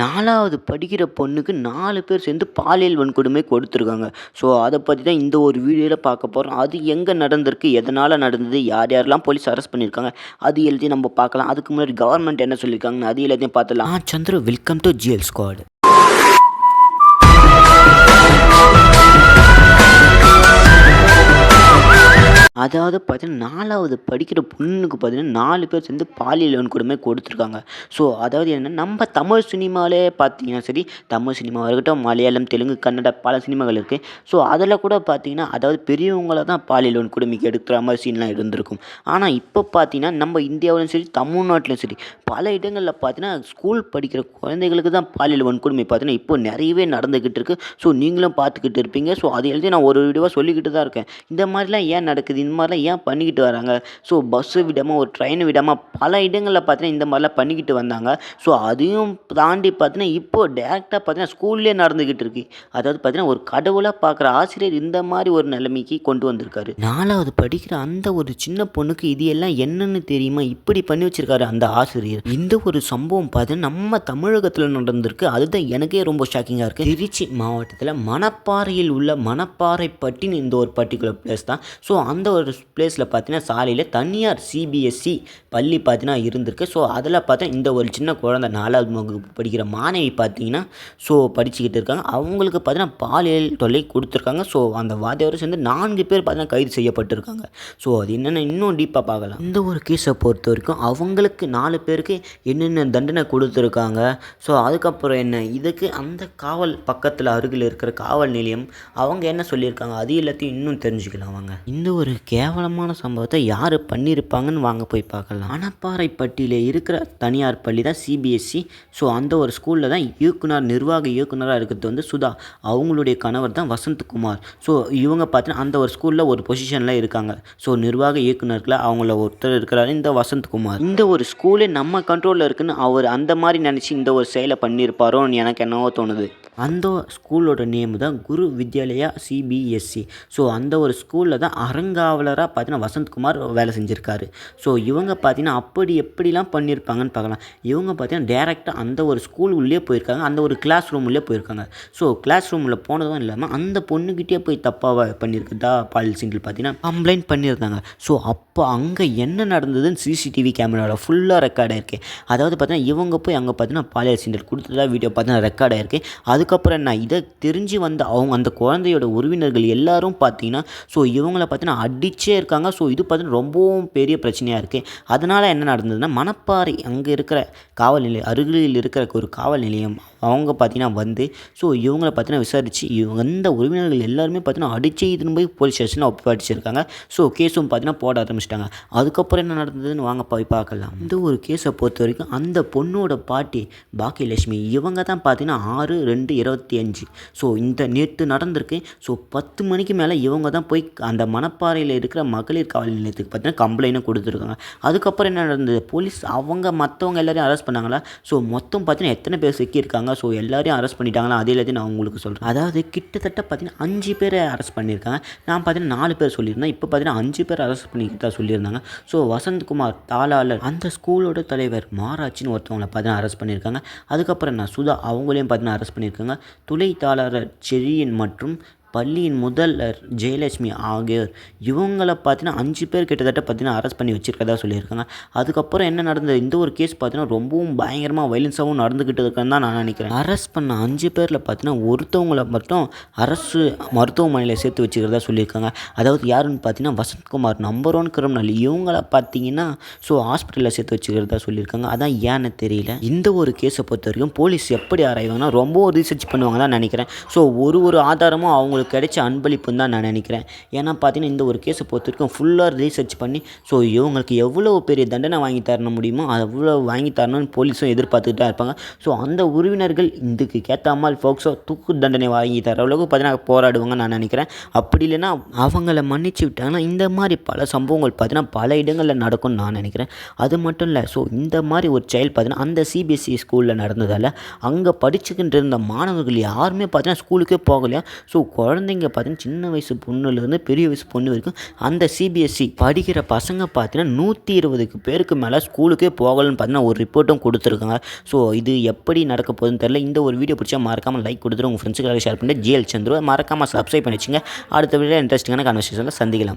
நாலாவது படிக்கிற பொண்ணுக்கு நாலு பேர் சேர்ந்து பாலியல் வன்கொடுமை கொடுத்துருக்காங்க. ஸோ அதை பற்றி தான் இந்த ஒரு வீடியோவில் பார்க்க போகிறோம் அது எங்கே நடந்திருக்கு? எதனால் நடந்தது? யார் யாரெல்லாம் போலீஸ் அரெஸ்ட் பண்ணியிருக்காங்க அது எல்லாத்தையும் நம்ம பார்க்கலாம். அதுக்கு முன்னாடி கவர்மெண்ட் என்ன சொல்லியிருக்காங்கன்னு அது எல்லாத்தையும் பார்த்துலாம் ஆ Chandru welcome to GL squad அதாவது பார்த்தீங்கன்னா நாலாவது படிக்கிற பொண்ணுக்கு பார்த்தீங்கன்னா நாலு பேர் சேர்ந்து பாலியல் வன்கொடுமை கொடுத்துருக்காங்க. ஸோ அதாவது என்னென்னா நம்ம தமிழ் சினிமாவிலே பார்த்தீங்கன்னா சரி தமிழ் சினிமாவாக இருக்கட்டும் மலையாளம் தெலுங்கு கன்னடா பல சினிமாக்கள் இருக்குது ஸோ அதில் கூட பார்த்தீங்கன்னா அதாவது பெரியவங்கள தான் பாலியல் வன்கொடுமைக்கு எடுக்கிற மாதிரி சீன்லாம் இருந்திருக்கும். ஆனால் இப்போ பார்த்தீங்கன்னா நம்ம இந்தியாவிலும் சரி தமிழ்நாட்டிலும் சரி பல இடங்களில் பார்த்தீங்கன்னா ஸ்கூல் படிக்கிற குழந்தைகளுக்கு தான் பாலியல் வன்கொடுமை பார்த்தீங்கன்னா இப்போ நிறையவே நடந்துக்கிட்டு இருக்குது ஸோ நீங்களும் பார்த்துக்கிட்டு இருப்பீங்க. ஸோ அது எழுதி நான் ஒரு வீடியோவாக சொல்லிக்கிட்டு தான் இருக்கேன். இந்த மாதிரிலாம் ஏன் நடக்குது? இந்த மாதிரிலாம் ஏன் பண்ணிக்கிட்டு வராங்க? ஸோ பஸ்ஸு விடாமல் ஒரு ட்ரெயின் விடாமல் பல இடங்களில் பார்த்தீங்கன்னா இந்த மாதிரிலாம் பண்ணிக்கிட்டு வந்தாங்க. ஸோ அதையும் தாண்டி பார்த்தீங்கன்னா இப்போது டேரெக்டாக பார்த்தீங்கன்னா ஸ்கூல்லே நடந்துக்கிட்டு இருக்கு. அதாவது பார்த்தீங்கன்னா ஒரு கடவுளாக பார்க்குற ஆசிரியர் இந்த மாதிரி ஒரு நிலைமைக்கு கொண்டு வந்திருக்காரு. நாலாவது படிக்கிற அந்த ஒரு சின்ன பொண்ணுக்கு இது எல்லாம் என்னன்னு தெரியுமா? இப்படி பண்ணி வச்சிருக்காரு அந்த ஆசிரியர். இந்த ஒரு சம்பவம் பார்த்தீங்கன்னா நம்ம தமிழகத்தில் நடந்திருக்கு. அதுதான் எனக்கே ரொம்ப ஷாக்கிங்காக இருக்குது திருச்சி மாவட்டத்தில் மணப்பாறையில் உள்ள மணப்பாறை பட்டின்னு இந்த ஒரு பர்டிகுலர் பிளேஸ் தான். ஸோ அந்த ஒரு பிளேஸில் பார்த்தீங்கன்னா சாலையில் தனியார் சிபிஎஸ்சி பள்ளி பார்த்தீங்கன்னா இருந்திருக்கு. ஸோ அதில் பார்த்தா இந்த ஒரு சின்ன குழந்தை நாலாவது வகுப்பு படிக்கிற மாணவி பார்த்தீங்கன்னா ஸோ படிச்சுக்கிட்டு இருக்காங்க. அவங்களுக்கு பார்த்தீங்கன்னா பாலியல் தொல்லை கொடுத்துருக்காங்க. ஸோ அந்த வாதியோடு சேர்ந்து நான்கு பேர் பார்த்தீங்கன்னா கைது செய்யப்பட்டிருக்காங்க. ஸோ அது என்னென்ன இன்னும் டீப்பாக பார்க்கலாம். இந்த ஒரு கேஸை பொறுத்த வரைக்கும் அவங்களுக்கு நாலு பேருக்கு என்னென்ன தண்டனை கொடுத்துருக்காங்க? ஸோ அதுக்கப்புறம் என்ன? இதுக்கு அந்த காவல் பக்கத்தில் அருகில் இருக்கிற காவல் நிலையம் அவங்க என்ன சொல்லியிருக்காங்க? அது எல்லாத்தையும் இன்னும் தெரிஞ்சுக்கலாம் வாங்க. இந்த ஒரு கேவலமான சம்பவத்தை யார் பண்ணியிருப்பாங்கன்னு வாங்க போய் பார்க்கலாம். அனப்பாறைப்பட்டியில் இருக்கிற தனியார் பள்ளி தான் சிபிஎஸ்சி ஸோ அந்த ஒரு ஸ்கூலில் தான் இயக்குனர் நிர்வாக இயக்குனராக இருக்கிறது வந்து சுதா. அவங்களுடைய கணவர் தான் வசந்த்குமார். ஸோ இவங்க பார்த்தீங்கன்னா அந்த ஒரு ஸ்கூலில் ஒரு பொசிஷனில் இருக்காங்க. ஸோ நிர்வாக இயக்குனர்களை அவங்கள ஒருத்தர் இருக்கிறாரு இந்த வசந்த்குமார். இந்த ஒரு ஸ்கூலே நம்ம கண்ட்ரோலில் இருக்குன்னு அவர் அந்த மாதிரி நினச்சி இந்த ஒரு செயலை பண்ணியிருப்பாரோன்னு எனக்கு என்னவோ தோணுது. அந்த ஸ்கூலோட நேம் தான் குரு வித்யாலயா சிபிஎஸ்சி ஸோ அந்த ஒரு ஸ்கூலில் தான் அறங்காவலராக பார்த்தீங்கன்னா வசந்த்குமார் வேலை செஞ்சுருக்காரு. ஸோ இவங்க பார்த்தீங்கன்னா அப்படி எப்படிலாம் பண்ணியிருப்பாங்கன்னு பார்க்கலாம் இவங்க பார்த்தீங்கன்னா டேரெக்டாக அந்த ஒரு ஸ்கூல் உள்ளே போயிருக்காங்க. அந்த ஒரு கிளாஸ் ரூம் உள்ளே போயிருக்காங்க. ஸோ கிளாஸ் ரூமில் போனதும் இல்லாமல் அந்த பொண்ணுக்கிட்டே போய் தப்பாக பண்ணியிருக்குதா பாலியல் சிங்கிள் பார்த்தீங்கன்னா கம்ப்ளைண்ட் பண்ணியிருந்தாங்க ஸோ அப்போ அங்கே என்ன நடந்ததுன்னு சிசிடிவி கேமராவில் ஃபுல்லாக ரெக்கார்ட் ஆயிருக்கு. அதாவது பார்த்தீங்கன்னா இவங்க போய் அங்கே பார்த்தீங்கன்னா பாலியல் சிங்கிள் கொடுத்ததா வீடியோ பார்த்தீங்கன்னா ரெக்கார்ட் ஆயிருக்கு. அதுக்கப்புறம் என்ன? இதை தெரிஞ்சு வந்த அவங்க அந்த குழந்தையோட உறவினர்கள் எல்லாரும் பார்த்தீங்கன்னா ஸோ இவங்கள பார்த்தீங்கன்னா அடிச்சே இருக்காங்க. ஸோ இது பார்த்தீங்கன்னா ரொம்பவும் பெரிய பிரச்சனையாக இருக்குது அதனால் என்ன நடந்ததுன்னா மணப்பாறை அங்கே இருக்கிற காவல் நிலையம் அருகில் இருக்கிற ஒரு காவல் நிலையம் அவங்க பார்த்தீங்கன்னா வந்து ஸோ இவங்கள பார்த்தீங்கன்னா விசாரித்து இவங்க அந்த உறவினர்கள் எல்லாருமே பார்த்தீங்கன்னா அடிச்சு இதுன்னு போய் போலீஸ் ஸ்டேஷனில் ஒப்படைச்சிருக்காங்க ஸோ கேஸும் பார்த்தீங்கன்னா போட ஆரம்பிச்சிட்டாங்க. அதுக்கப்புறம் என்ன நடந்ததுன்னு வாங்க போய் பார்க்கலாம். இந்த ஒரு கேஸை பொறுத்த வரைக்கும் அந்த பொண்ணோட பாட்டி பாக்கியலட்சுமி இவங்க தான் பார்த்தீங்கன்னா ஆறு ரெண்டு இருபத்தி அஞ்சு. ஸோ இந்த நேற்று நடந்திருக்கு. ஸோ பத்து மணிக்கு மேலே இவங்க தான் போய் அந்த மணப்பாறையில் இருக்கிற மகளிர் காவல் நிலையத்துக்கு பார்த்தீங்கன்னா கம்ப்ளைண்ட்டும் கொடுத்துருக்காங்க. அதுக்கப்புறம் என்ன நடந்தது? போலீஸ் அவங்க மற்றவங்க எல்லாரையும் அரெஸ்ட் பண்ணாங்களா? ஸோ மொத்தம் பார்த்தீங்கன்னா எத்தனை பேர் சிக்கியிருக்காங்க? ஸோ எல்லாரையும் அரெஸ்ட் பண்ணிட்டாங்களா அதே எல்லாத்தையும் நான் உங்களுக்கு சொல்கிறேன் அதாவது கிட்டத்தட்ட பார்த்தீங்கன்னா அஞ்சு பேரை அரெஸ்ட் பண்ணியிருக்காங்க. நான் பார்த்தீங்கன்னா நாலு பேர் சொல்லியிருந்தேன். இப்போ பார்த்தீங்கன்னா அஞ்சு பேர் அரெஸ்ட் பண்ணிக்கிட்டா சொல்லியிருந்தாங்க. ஸோ வசந்த்குமார் தாளாளர் அந்த ஸ்கூலோட தலைவர் மாராச்சின்னு ஒருத்தவங்களை பார்த்தீங்கன்னா அரெஸ்ட் பண்ணியிருக்காங்க. அதுக்கப்புறம் நான் சுதா அவங்களையும் பார்த்தீங்கன்னா அரெஸ்ட் பண்ணியிருக்காங்க. துளை தாளர் செழியன் மற்றும் பள்ளியின் முதல்வர் ஜெயலட்சுமி ஆகியோர். இவங்களை பார்த்தீங்கன்னா அஞ்சு பேர் கிட்டத்தட்ட பார்த்தீங்கன்னா அரெஸ்ட் பண்ணி வச்சுருக்கதா சொல்லியிருக்காங்க. அதுக்கப்புறம் என்ன நடந்தது? இந்த ஒரு கேஸ் பார்த்தீங்கன்னா ரொம்பவும் பயங்கரமாக வைலன்ஸாகவும் நடந்துக்கிட்டு இருக்குன்னு தான் நான் நினைக்கிறேன். அரெஸ்ட் பண்ண அஞ்சு பேரில் பார்த்தீங்கன்னா ஒருத்தவங்களை மட்டும் அரசு மருத்துவமனையில் சேர்த்து வச்சுக்கிறதா சொல்லியிருக்காங்க. அதாவது யாருன்னு பார்த்தீங்கன்னா வசந்த்குமார் நம்பர் ஒன் கிரிமினல் இவங்கள பார்த்தீங்கன்னா ஸோ ஹாஸ்பிட்டலில் சேர்த்து வச்சுக்கிறதா சொல்லியிருக்காங்க. அதான் ஏன்னு தெரியல. இந்த ஒரு கேஸை பொறுத்த வரைக்கும் போலீஸ் எப்படி ஆராய்வாங்கன்னா ரொம்ப ரிசர்ச் பண்ணுவாங்க தான் நினைக்கிறேன். ஸோ ஒரு ஒரு ஆதாரமும் அவங்களுக்கு கிடைச்ச அன்பளிப்புன்னு தான் நான் நினைக்கிறேன். ஏன்னா பார்த்தீங்கன்னா இந்த ஒரு கேஸை பொறுத்த வரைக்கும் ஃபுல்லாக ரீசர்ச் பண்ணி ஸோ இவங்களுக்கு எவ்வளோ பெரிய தண்டனை வாங்கி தரணும் முடியுமோ அவ்வளோ வாங்கி தரணும்னு போலீஸும் எதிர்பார்த்துட்டு தான் இருப்பாங்க. ஸோ அந்த உறவினர்கள் இதுக்கு கேட்ட மாதிரி ஃபோக்ஸோ தூக்கு தண்டனை வாங்கி தர அளவுக்கு பார்த்தீங்கன்னா போராடுவாங்க நான் நினைக்கிறேன். அப்படி இல்லைன்னா அவங்கள மன்னிச்சு விட்டாங்கன்னா இந்த மாதிரி பல சம்பவங்கள் பார்த்தீங்கன்னா பல இடங்களில் நடக்கும்னு நான் நினைக்கிறேன். அது மட்டும் இல்லை ஸோ இந்த மாதிரி ஒரு செயல் பார்த்தீங்கன்னா அந்த சிபிஎஸ்சி ஸ்கூலில் நடந்ததால் அங்கே படிச்சுக்கிட்டு இருந்த மாணவர்கள் யாருமே பார்த்தீங்கன்னா ஸ்கூலுக்கே போகலையா? ஸோ குழந்தைங்க பார்த்தீங்கன்னா சின்ன வயசு பொண்ணுலேருந்து பெரிய வயசு பொண்ணு வரைக்கும் அந்த சிபிஎஸ்சி படிக்கிற பசங்க பார்த்தீங்கன்னா நூற்றி இருபதுக்கு பேருக்கு மேலே ஸ்கூலுக்கே போகலன்னு பார்த்தீங்கன்னா ஒரு ரிப்போர்ட்டும் கொடுத்துருக்காங்க. ஸோ இது எப்படி நடக்க போகுதுன்னு தெரில இந்த ஒரு வீடியோ பிடிச்சா மறக்காமல் லைக் கொடுத்துட்டு உங்கள் ஃப்ரெண்ட்ஸுக்காக ஷேர் பண்ணிட்டு ஜிஎல் சந்துரு மறக்காமல் சப்ஸ்கிரைப் பண்ணி வச்சுங்க அடுத்த வீடியோ இன்ட்ரெஸ்டிங்கான கான்வர்சேஷனில் சந்திக்கலாம்.